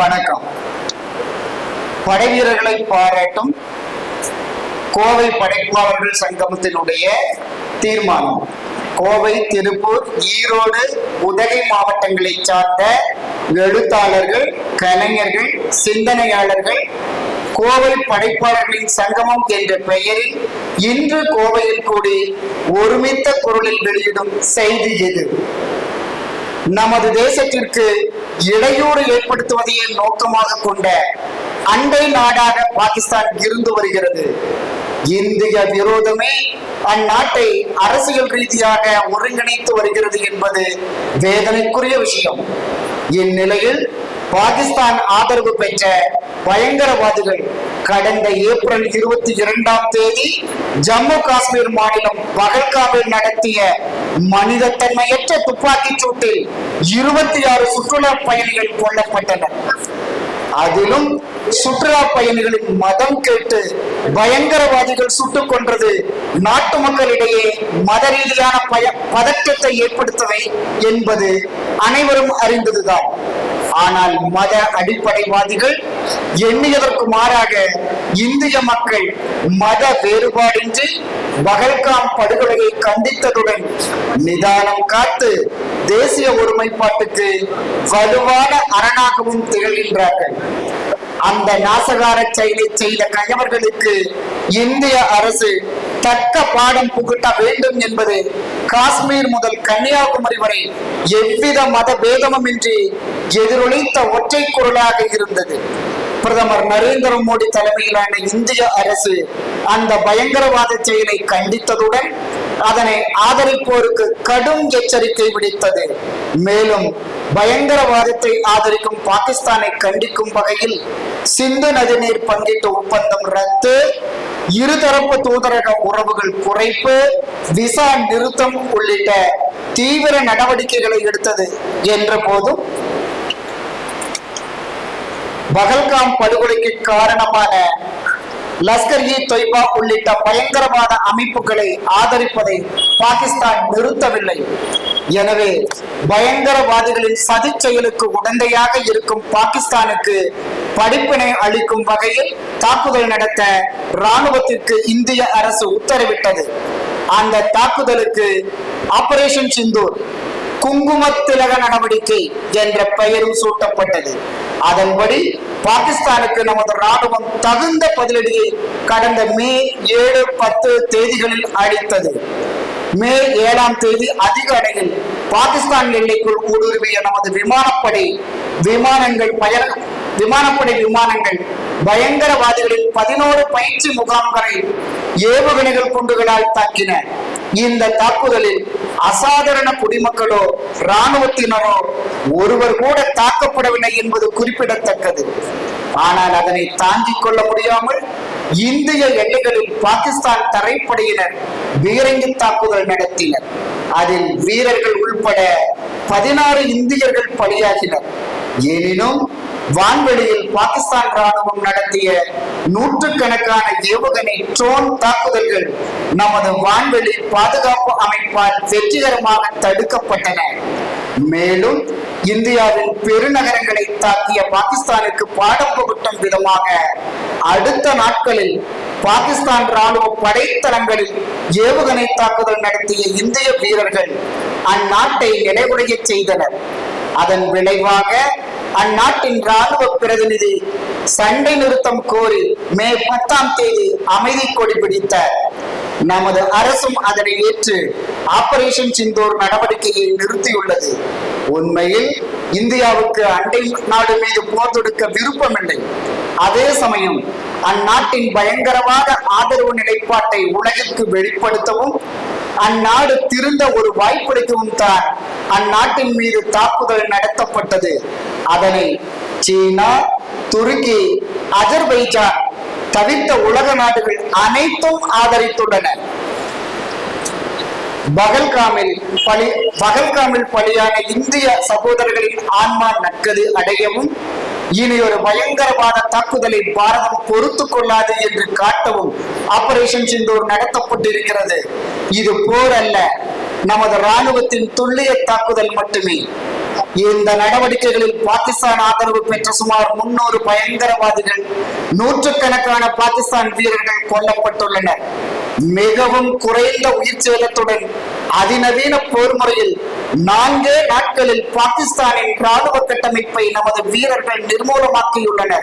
வணக்கம். படைவீரர்களை பாராட்டும் கோவை படைப்பாளர்கள் சங்கமத்தினுடைய தீர்மானம். கோவை திருப்பூர் ஈரோடு உதகை மாவட்டங்களை சார்ந்த எழுத்தாளர்கள் கலைஞர்கள் சிந்தனையாளர்கள் கோவை படைப்பாளர்களின் சங்கமம் என்ற பெயரில் இன்று கோவையில் கூடி ஒருமித்த குரலில் வெளியிடும் செய்தி இது. நமது தேசத்திற்கு இடையூறு ஏற்படுத்துவதையே நோக்கமாக கொண்ட அண்டை நாடாக பாகிஸ்தான் இருந்து வருகிறது? இந்திய விரோதமே அந்நாட்டை அரசியல் ரீதியாக ஒருங்கிணைத்து வருகிறது என்பது வேதனைக்குரிய விஷயம். இந்நிலையில் பாகிஸ்தான் ஆதரவு பெற்ற பயங்கரவாதிகள் கடந்த ஏப்ரல் இருபத்தி இரண்டாம் தேதி ஜம்மு காஷ்மீர் மாநிலம் பகல்காமில் நடத்திய மனிதத்தன்மையற்ற துப்பாக்கிச் சூட்டில் இருபத்தி ஆறு சுற்றுலா பயணிகள் கொல்லப்பட்டனர். அதிலும் சுற்றுலா பயணிகளின் மதம் கேட்டு பயங்கரவாதிகள் சுட்டுக் கொன்றது நாட்டு மக்களிடையே மத ரீதியான பய பதற்றத்தை ஏற்படுத்தவை என்பது அனைவரும் அறிந்ததுதான். ஆனால் மத அடிப்படைவாதிகள் எண்ணியதற்கு மாறாக இந்திய மக்கள் மத வேறுபாடின்றி பகல்காம் படுகொலையை கண்டித்ததுடன் நிதானம் காத்து தேசிய ஒருமைப்பாட்டுக்கு வலுவான அரணாகவும் திகழ்கின்றார்கள். அந்த நாசகார செயலை செய்த கயவர்களுக்கு இந்திய அரசு தக்க பாடம் புகட்ட வேண்டும் என்பது காஷ்மீர் முதல் கன்னியாகுமரி வரை எவ்வித மத பேதமுமின்றி எதிரொலித்த ஒற்றை குரலாக இருந்தது. பிரதமர் நரேந்திர மோடி தலைமையிலான இந்திய அரசு அந்த பயங்கரவாத செயலை கண்டித்ததுடன் அதனை ஆதரிப்போருக்கு கடும் எச்சரிக்கை விடுத்தது. மேலும் பயங்கரவாதத்தை ஆதரிக்கும் பாகிஸ்தானை கண்டிக்கும் வகையில் சிந்து நதிநீர் பங்கீட்டு ஒப்பந்தம் ரத்து இருதரப்பு தூதரக உறவுகள் குறைப்பு விசா நிறுத்தம் உள்ளிட்ட தீவிர நடவடிக்கைகளை எடுத்தது என்ற போதும் பகல்காம் படுகொலைக்கு காரணமான லஷ்கர் இ தொய்பா உள்ளிட்ட பயங்கரவாத அமைப்புகளை ஆதரிப்பதை பாகிஸ்தான் நிறுத்தவில்லை. எனவே பயங்கரவாதிகளின் சதி செயலுக்கு உடந்தையாக இருக்கும் பாகிஸ்தானுக்கு படிப்பினை அளிக்கும் வகையில் தாக்குதல் நடத்த ராணுவத்திற்கு இந்திய அரசு உத்தரவிட்டது. அந்த தாக்குதலுக்கு ஆபரேஷன் சிந்தூர் குங்கும திலக நடவடிக்கை என்ற பெயரும் சூட்டப்பட்டது. அதன்படி பாகிஸ்தானுக்கு நமது ராணுவம் தகுந்த பதிலடியை கடந்த மே ஏழு பத்து தேதிகளில் அளித்தது. மே ஏழாம் தேதி அதிகாலையில் பாகிஸ்தான் எல்லைக்குள் ஊடுருவிய நமது விமானப்படை விமானங்கள் பயண விமானப்படை விமானங்கள் பயங்கரவாதிகளின் பதினோரு பயிற்சி முகாம்களை ஏவுகணைகள் குண்டுகளால் தாக்கின. இந்த தாக்குதலில் அசாதாரண குடிமக்களோ இராணுவத்தினரோ ஒருவர் கூட தாக்கப்படவில்லை என்பது குறிப்பிடத்தக்கது. ஆனால் அதனை தாங்கிக் கொள்ள முடியாமல் இந்திய எல்லைகளில் பாகிஸ்தான் தரைப்படையினர் பீரங்கி தாக்குதல் நடத்தினர். அதில் வீரர்கள் உள்பட பதினாறு இந்தியர்கள் பலியாகினர். எனினும் வான்வெளியில் பாகிஸ்தான் ராணுவம் நடத்திய நூற்றுக்கணக்கான ஏவுகணை ட்ரோன் தாக்குதல்கள் நமது வான்வெளி பாதுகாப்பு அமைப்பால் வெற்றிகரமாக தடுக்கப்பட்டன. மேலும் இந்தியாவின் பெருநகரங்களை தாக்கிய பாகிஸ்தானுக்கு பாடம் புகட்டும் விதமாக அடுத்த நாட்களில் பாகிஸ்தான் ராணுவ படைத்தளங்களில் ஏவுகணை தாக்குதல் நடத்திய இந்திய வீரர்கள் அந்நாட்டை நினைவுடைய செய்தனர். அதன் விளைவாக அந்நாட்டின் ராணுவ பிரதிநிதி சண்டை நிறுத்தம் கோரி மே பத்தாம் தேதி அமைதி கொடி பிடித்தார் நமது அரசும் அதனை ஏற்று ஆபரேஷன் சிந்தோர் நடவடிக்கையை நிறுத்தியுள்ளது. உண்மையில் இந்தியாவுக்கு அண்டை நாடு மீது போர் தொடுக்க விருப்பமில்லை. அதே சமயம் அந்நாட்டின் பயங்கரவாத ஆதரவு நிலைப்பாட்டை உலகிற்கு வெளிப்படுத்தவும் அந்நாடு திருந்த ஒரு வாய்ப்பளிக்கவும் தான் அந்நாட்டின் மீது தாக்குதல் நடத்தப்பட்டது. அதனை சீனா துருக்கி அஜர்பைஜான் தவிர்த்த உலக நாடுகள் அனைத்தும் ஆதரித்துள்ளன. பகல்காமில் பலி பகல்காமில் பலியான இந்திய சகோதரர்களின் ஆன்மா நற்கது அடையவும் இனி ஒரு பயங்கரவாத தாக்குதலை பாரதம் பொறுத்து கொள்ளாது என்று காட்டவும் ஆபரேஷன் சிந்தூர் நடத்தப்பட்டிருக்கிறது. இது போர் அல்ல நமது ராணுவத்தின் துல்லிய தாக்குதல் மட்டுமே. இந்த நடவடிக்கைகளில் பாகிஸ்தான் ஆதரவு பெற்ற சுமார் முன்னூறு பயங்கரவாதிகள் நூற்றுக்கணக்கான பாகிஸ்தான் வீரர்கள் கொல்லப்பட்டுள்ளனர். மிகவும் குறைந்த உயிர் சேதத்துடன் அதிநவீன போர் முறையில் நான்கே நாட்களில் பாகிஸ்தானின் ராணுவ கட்டமைப்பை நமது வீரர்கள் நிர்மூலமாக்கியுள்ளனர்.